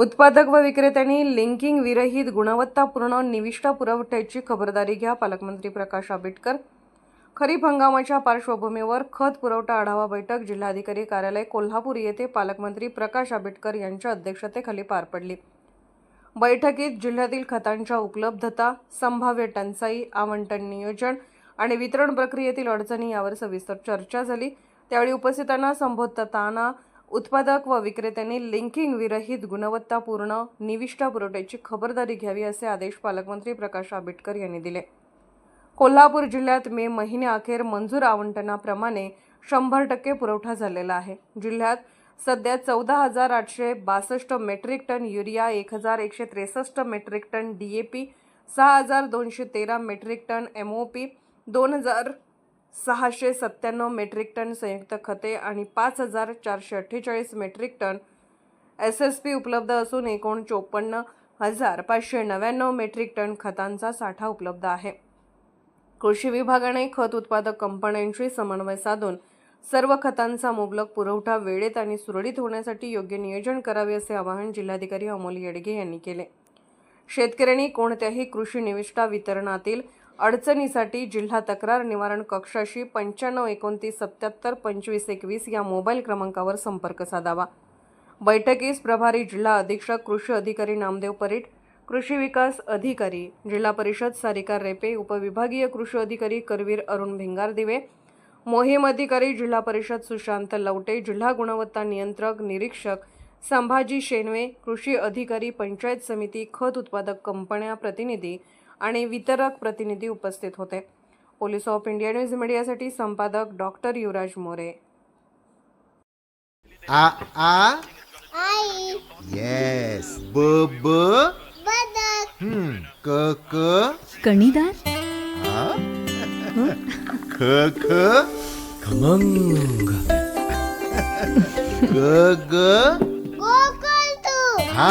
उत्पादक व विक्रेत्यांनी लिंकिंग विरहित गुणवत्तापूर्ण निविष्ठा पुरवठ्याची खबरदारी घ्या पालकमंत्री प्रकाश आंबेडकर. खरीप हंगामाच्या पार्श्वभूमीवर खत पुरवठा आढावा बैठक जिल्हाधिकारी कार्यालय कोल्हापूर येथे पालकमंत्री प्रकाश आंबेडकर यांच्या अध्यक्षतेखाली पार पडली. बैठकीत जिल्ह्यातील खतांच्या उपलब्धता संभाव्य टंचाई आवंटन नियोजन आणि वितरण प्रक्रियेतील अडचणी यावर सविस्तर चर्चा झाली. त्यावेळी उपस्थितांना संबोधताना उत्पादक व विक्रेत्यांनी लिंकिंग विरहित गुणवत्तापूर्ण निविष्ठा पुरवठ्याची खबरदारी घ्यावी असे आदेश पालकमंत्री प्रकाश आंबेडकर यांनी दिले. कोल्हापूर जिल्ह्यात मे महिन्याअखेर मंजूर आवंटनाप्रमाणे शंभर टक्के पुरवठा झालेला आहे. जिल्ह्यात सध्या चौदा हजार आठशे बासष्ट मेट्रिक टन युरिया एक हजार एकशे त्रेसष्ट metric ton D A P सहा हजार दोनशे तेरा metric ton M O P दोन हजार सहाशे सत्त्याण्णव मेट्रिक टन संयुक्त खते आणि पाच हजार चारशे अठ्ठेचाळीस metric ton S S P उपलब्ध असून एकूण चोपन्न हजार पाचशे नव्याण्णव मेट्रिक टन खतांचा साठा उपलब्ध आहे. कृषी विभागाने खत उत्पादक कंपन्यांशी समन्वय साधून सर्व खतांचा मुबलक पुरवठा वेळेत आणि सुरळीत होण्यासाठी योग्य नियोजन करावे असे आवाहन जिल्हाधिकारी अमोल येडगे यांनी केले. शेतकऱ्यांनी कोणत्याही कृषी निविष्ठा वितरणातील अडचणीसाठी जिल्हा तक्रार निवारण कक्षाशी पंच्याण्णव एकोणतीस सत्याहत्तर पंचवीस एकवीस या मोबाईल क्रमांकावर संपर्क साधावा. बैठकीस प्रभारी जिल्हा अधीक्षक कृषी अधिकारी नामदेव परीट कृषी विकास अधिकारी जिल्हा परिषद सारिका रेपे उपविभागीय कृषी अधिकारी करवीर अरुण भिंगार दिवे मोहीम अधिकारी जिल्हा परिषद सुशांत लवटे जिल्हा गुणवत्ता नियंत्रक निरीक्षक संभाजी शेनवे कृषी अधिकारी पंचायत समिती खत उत्पादक कंपन्या प्रतिनिधी आणि वितरक प्रतिनिधी उपस्थित होते. पोलीस ऑफ इंडिया न्यूज मीडियासाठी संपादक डॉक्टर युवराज मोरे. आ आ? आई. येस ब ब? बदक. हम्म. क क? कणीदार? आ ख ख? खमंग. ग ग? हा.